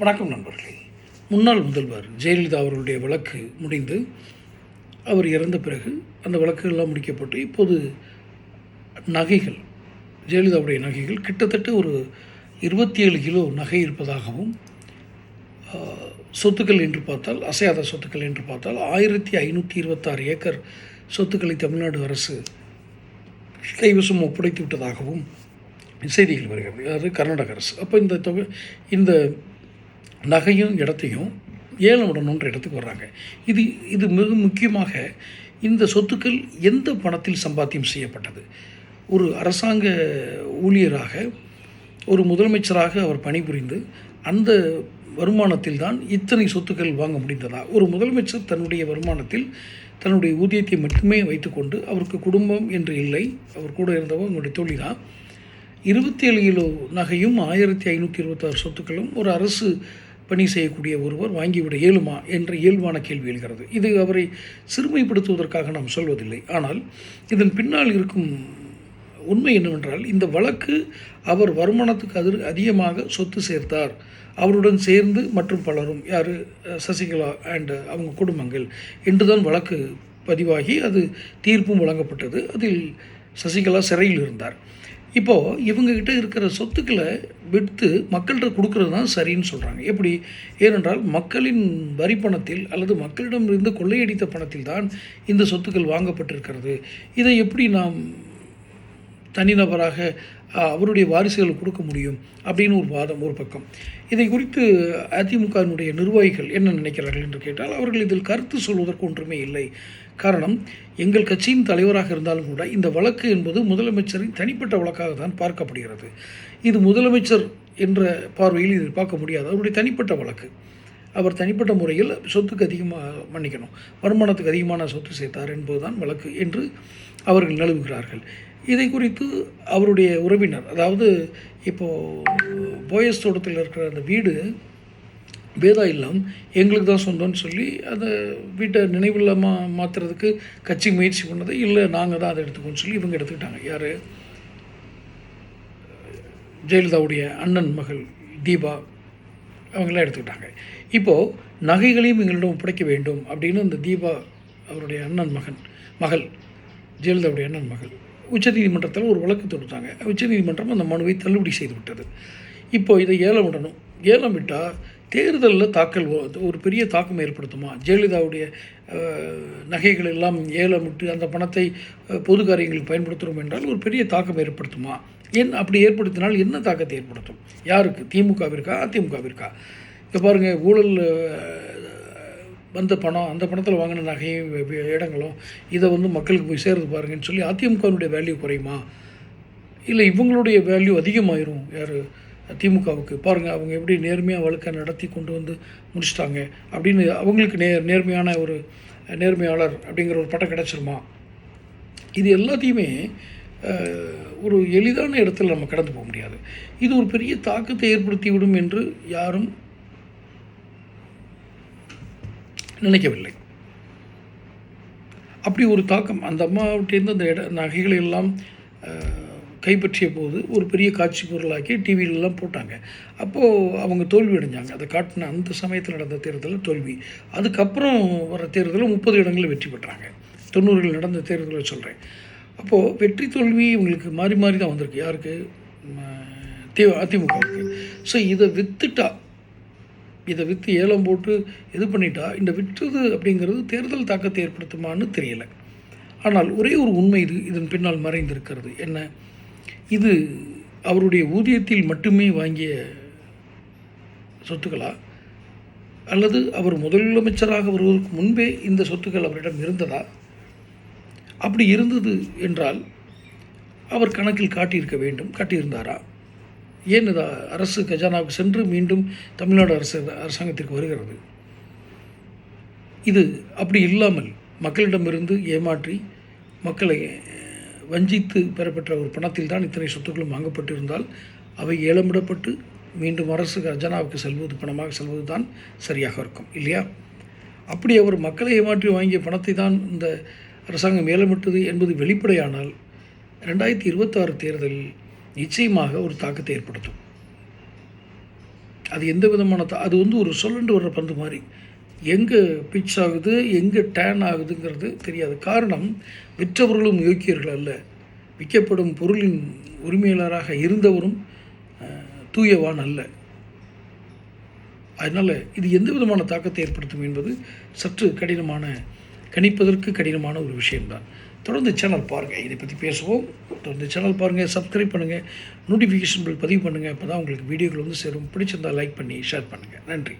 வணக்கம் நண்பர்களே. முன்னாள் முதல்வர் ஜெயலலிதா அவர்களுடைய வழக்கு முடிந்து அவர் இறந்த பிறகு அந்த வழக்குகள்லாம் முடிக்கப்பட்டு இப்போது நகைகள் ஜெயலலிதாவுடைய நகைகள் கிட்டத்தட்ட ஒரு இருபத்தி ஏழு கிலோ நகை இருப்பதாகவும் சொத்துக்கள் என்று பார்த்தால் அசையாத சொத்துக்கள் என்று பார்த்தால் ஆயிரத்தி ஐநூற்றி இருபத்தாறு ஏக்கர் சொத்துக்களை தமிழ்நாடு அரசு கைவசம் ஒப்படைத்து விட்டதாகவும் செய்திகள் வருகிறது. அதாவது கர்நாடக அரசு. அப்போ இந்த தொகை இந்த நகையும் இடத்தையும் ஏலம் விடணுன்ற இடத்துக்கு வர்றாங்க. இது இது மிக முக்கியமாக இந்த சொத்துக்கள் எந்த பணத்தில் சம்பாத்தியம் செய்யப்பட்டது? ஒரு அரசாங்க ஊழியராக ஒரு முதலமைச்சராக அவர் பணிபுரிந்து அந்த வருமானத்தில் தான் இத்தனை சொத்துக்கள் வாங்க முடிந்ததா? ஒரு முதலமைச்சர் தன்னுடைய வருமானத்தில் தன்னுடைய ஊதியத்தை மட்டுமே வைத்துக்கொண்டு அவருக்கு குடும்பம் என்று இல்லை அவர் கூட இருந்தவர் அவங்களுடைய தோழி தான் இருபத்தி ஏழு கிலோ நகையும் ஆயிரத்தி ஐநூற்றி இருபத்தாறு சொத்துக்களும் ஒரு அரசு பணி செய்யக்கூடிய ஒருவர் வாங்கிவிட இயலுமா என்ற இயல்பான கேள்வி எழுகிறது. இது அவரை சிறுமைப்படுத்துவதற்காக நாம் சொல்வதில்லை. ஆனால் இதன் பின்னால் இருக்கும் உண்மை என்னவென்றால் இந்த வழக்கு அவர் வருமானத்துக்கு அதிர் அதிகமாக சொத்து சேர்த்தார். அவருடன் சேர்ந்து மற்றும் பலரும் யார் சசிகலா அண்டு அவங்க குடும்பங்கள் என்றுதான் வழக்கு பதிவாகி அது தீர்ப்பும் வழங்கப்பட்டது. அதில் சசிகலா சிறையில் இருந்தார். இப்போது இவங்கக்கிட்ட இருக்கிற சொத்துக்களை விற்று மக்கள்கிட்ட கொடுக்கறது தான் சரின்னு சொல்கிறாங்க எப்படி? ஏனென்றால் மக்களின் வரி பணத்தில் அல்லது மக்களிடமிருந்து கொள்ளையடித்த பணத்தில் தான் இந்த சொத்துக்கள் வாங்கப்பட்டிருக்கிறது. இதை எப்படி நாம் தனிநபராக அவருடைய வாரிசுகள் கொடுக்க முடியும் அப்படின்னு ஒரு வாதம் ஒரு பக்கம். இதை குறித்து அதிமுகவினுடைய நிர்வாகிகள் என்ன நினைக்கிறார்கள் என்று கேட்டால் அவர்கள் இதில் கருத்து சொல்வதற்கு ஒன்றுமே இல்லை. காரணம் எங்கள் கட்சியின் தலைவராக இருந்தாலும் கூட இந்த வழக்கு என்பது முதலமைச்சரின் தனிப்பட்ட வழக்காக தான் பார்க்கப்படுகிறது. இது முதலமைச்சர் என்ற பார்வையில் இதை பார்க்க முடியாது. அவருடைய தனிப்பட்ட வழக்கு. அவர் தனிப்பட்ட முறையில் சொத்துக்கு அதிகமாக மன்னிக்கணும். வருமானத்துக்கு அதிகமான சொத்து சேர்த்தார் என்பதுதான் வழக்கு என்று அவர்கள் நழுவுகிறார்கள் இதை குறித்து அவருடைய உறவினர் அதாவது இப்போது போயஸ் தோட்டத்தில் இருக்கிற அந்த வீடு வேதா இல்லம் எங்களுக்கு தான் சொந்தம்னு சொல்லி அதை வீட்டை நினைவில்லமா மாற்றுறதுக்கு கட்சி முயற்சி பண்ணது இல்லை நாங்கள் தான் அதை எடுத்துக்கோன்னு சொல்லி இவங்க எடுத்துக்கிட்டாங்க. யார்? ஜெயலலிதாவுடைய அண்ணன் மகள் தீபா. அவங்களாம் எடுத்துக்கிட்டாங்க. இப்போது நகைகளையும் எங்களிடம் ஒப்படைக்க வேண்டும் அப்படின்னு இந்த தீபா அவருடைய அண்ணன் மகன் மகள் ஜெயலலிதாவுடைய அண்ணன் மகள் உச்சநீதிமன்றத்தில் ஒரு வழக்கு தொடுத்தாங்க. உச்சநீதிமன்றம் அந்த மனுவை தள்ளுபடி செய்து விட்டது. இப்போ இதை ஏலம் விடணும். ஏலம் விட்டால் தேர்தலில் தாக்கல் ஒரு பெரிய தாக்கம் ஏற்படுத்துமா? ஜெயலலிதாவுடைய நகைகள் எல்லாம் ஏலம் விட்டு அந்த பணத்தை பொது காரியங்களுக்கு பயன்படுத்துகிறோம் என்றால் ஒரு பெரிய தாக்கம் ஏற்படுத்துமா? ஏன் அப்படி ஏற்படுத்தினால் என்ன தாக்கத்தை ஏற்படுத்தும்? யாருக்கு? திமுகவிற்கா? அதிமுகவிற்கா? இப்போ பாருங்கள் ஊழல் வந்த பணம் அந்த பணத்தில் வாங்கின நகையும் இடங்களும் இதை வந்து மக்களுக்கு போய் சேருது பாருங்கன்னு சொல்லி அதிமுகவினுடைய வேல்யூ குறையுமா? இல்லை இவங்களுடைய வேல்யூ அதிகமாயிரும்? யார்? திமுகவுக்கு. பாருங்கள் அவங்க எப்படி நேர்மையாக வழக்கை நடத்தி கொண்டு வந்து முடிச்சிட்டாங்க. அப்படின்னு அவங்களுக்கு நே நேர்மையான ஒரு நேர்மையாளர் அப்படிங்கிற ஒரு பட்டம் கிடச்சிருமா? இது எல்லாத்தையுமே ஒரு எளிதான இடத்துல நம்ம கடந்து போக முடியாது. இது ஒரு பெரிய தாக்கத்தை ஏற்படுத்தி விடும் என்று யாரும் நினைக்கவில்லை. அப்படி ஒரு தாக்கம் அந்த அம்மாவிட்டேருந்து அந்த இட நகைகளை எல்லாம் கைப்பற்றிய போது ஒரு பெரிய காட்சி பொருளாக்கி டிவியிலலாம் போட்டாங்க. அப்போது அவங்க தோல்வி அடைஞ்சாங்க. அதை காட்டின அந்த சமயத்தில் நடந்த தேர்தலில் தோல்வி. அதுக்கப்புறம் வர தேர்தலில் முப்பது இடங்களில் வெற்றி பெற்றாங்க. தொண்ணூறுகள் நடந்த தேர்தலை சொல்கிறேன் அப்போது வெற்றி தோல்வி இவங்களுக்கு மாறி மாறி தான் வந்திருக்கு. யாருக்கு? தி அதிமுகவுக்கு ஸோ இதை விற்றுட்டா இதை விற்று ஏலம் போட்டு இது பண்ணிட்டா இந்த விற்றது அப்படிங்கிறது தேர்தல் தாக்கத்தை ஏற்படுத்துமான்னு தெரியலை. ஆனால் ஒரே ஒரு உண்மை இது இதன் பின்னால் மறைந்திருக்கிறது. என்ன? இது அவருடைய ஊதியத்தில் மட்டுமே வாங்கிய சொத்துக்களா? அல்லது அவர் முதலமைச்சராக வருவதற்கு முன்பே இந்த சொத்துக்கள் அவரிடம் இருந்ததா? அப்படி இருந்தது என்றால் அவர் கணக்கில் காட்டியிருக்க வேண்டும் காட்டியிருந்தாரா? ஏன் இது அரசு கஜானாவுக்கு சென்று மீண்டும் தமிழ்நாடு அரசு அரசாங்கத்திற்கு வருகிறது? இது அப்படி இல்லாமல் மக்களிடமிருந்து ஏமாற்றி மக்களை வஞ்சித்து பெறப்பட்ட ஒரு பணத்தில் தான் இத்தனை சொத்துக்களும் வாங்கப்பட்டிருந்தால் அவை ஏலமிடப்பட்டு மீண்டும் அரசு கஜானாவுக்கு செல்வது பணமாக செல்வது தான் சரியாக இருக்கும் இல்லையா? அப்படி அவர் மக்களை ஏமாற்றி வாங்கிய பணத்தை தான் இந்த அரசாங்கம் மேலமிட்டது என்பது வெளிப்படையானால் ரெண்டாயிரத்தி இருபத்தாறு தேர்தலில் நிச்சயமாக ஒரு தாக்கத்தை ஏற்படுத்தும். அது எந்த விதமான தா அது வந்து ஒரு சொல்லண்டு வர்ற பந்து மாதிரி. எங்கே பிச் ஆகுது எங்கே டேன் ஆகுதுங்கிறது தெரியாது. காரணம் விற்றவர்களும் யோக்கியர்கள் அல்ல. விற்கப்படும் பொருளின் உரிமையாளராக இருந்தவரும் தூயவான் அல்ல. அதனால் இது எந்த விதமான தாக்கத்தை ஏற்படுத்தும் என்பது சற்று கடினமான கணிப்பதற்கு கடினமான ஒரு விஷயம்தான். தொடர்ந்து சேனல் பாருங்கள் இதை பற்றி பேசுவோம். தொடர்ந்து சேனல் பாருங்கள் சப்ஸ்கிரைப் பண்ணுங்கள் நோட்டிஃபிகேஷன் பில் பதிவு பண்ணுங்கள் அப்போ தான் உங்களுக்கு வீடியோக்கள் வந்து சேரும். பிடிச்சிருந்தால் லைக் பண்ணி ஷேர் பண்ணுங்கள் நன்றி.